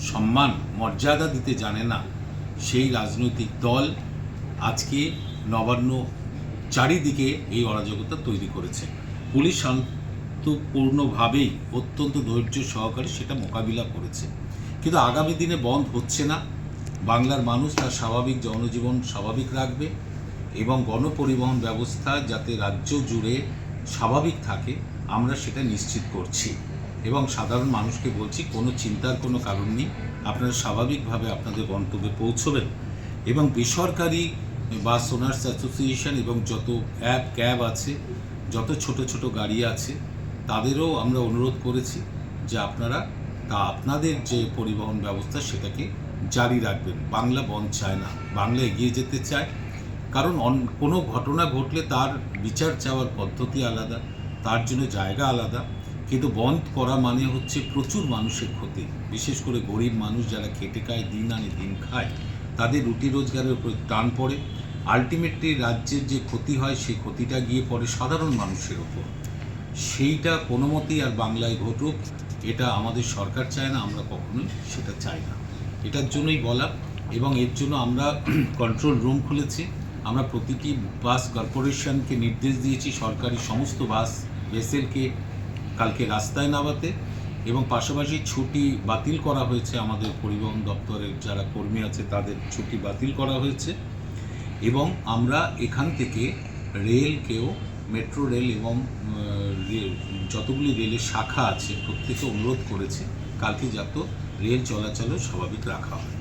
সম্মান, মর্যাদা দিতে জানে না সেই রাজনৈতিক দল আজকে নবান্ন চারিদিকে এই অরাজকতা তৈরি করেছে। পুলিশ শান্তপূর্ণভাবেই অত্যন্ত ধৈর্য সহকারে সেটা মোকাবিলা করেছে। কিন্তু আগামী দিনে বন্ধ হচ্ছে না। বাংলার মানুষ তার স্বাভাবিক জনজীবন স্বাভাবিক রাখবে এবং গণপরিবহন ব্যবস্থা যাতে রাজ্য জুড়ে স্বাভাবিক থাকে, আমরা সেটা নিশ্চিত করছি। এবং সাধারণ মানুষকে বলছি, কোনো চিন্তার কোনো কারণ নেই। আপনারা স্বাভাবিকভাবে আপনাদের গন্তব্যে পৌঁছবেন এবং বেসরকারি বাস ওনার্স অ্যাসোসিয়েশন এবং যত অ্যাপ, ক্যাব আছে, যত ছোট ছোট গাড়ি আছে, তাদেরও আমরা অনুরোধ করেছি যে আপনারা তা আপনাদের যে পরিবহন ব্যবস্থা সেটাকে জারি রাখবেন। বাংলা বন্ধ চায় না, বাংলা এগিয়ে যেতে চায়। কারণ কোনো ঘটনা ঘটলে তার বিচার চাওয়ার পদ্ধতি আলাদা, তার জন্য জায়গা আলাদা। কিন্তু বন্ধ করা মানে হচ্ছে প্রচুর মানুষের ক্ষতি। বিশেষ করে গরিব মানুষ যারা খেটে খায়, দিন আনে দিন খায়, তাদের রুটি রোজগারের উপর টান পড়ে। আলটিমেটলি রাজ্যের যে ক্ষতি হয়, সেই ক্ষতিটা গিয়ে পড়ে সাধারণ মানুষের ওপর সেইটা কোনো মতেই আর বাংলায় ঘটুক, এটা আমাদের সরকার চায় না, আমরা কখনোই সেটা চাই না। এটার জন্যই বলা, এবং এর জন্য আমরা কন্ট্রোল রুম খুলেছি। আমরা প্রতিটি বাস কর্পোরেশনকে নির্দেশ দিয়েছি, সরকারি সমস্ত বাস ভেসেলকে কালকে রাস্তায় নামাতে এবং পাশাপাশি ছুটি বাতিল করা হয়েছে আমাদের পরিবহন দপ্তরের যারা কর্মী আছে তাদের ছুটি বাতিল করা হয়েছে। এবং আমরা এখান থেকে রেলকেও, মেট্রো রেল এবং যতগুলি রেলের শাখা আছে প্রত্যেকে অনুরোধ করেছে, কালকে যাতে রেল চলাচলও স্বাভাবিক রাখা হয়।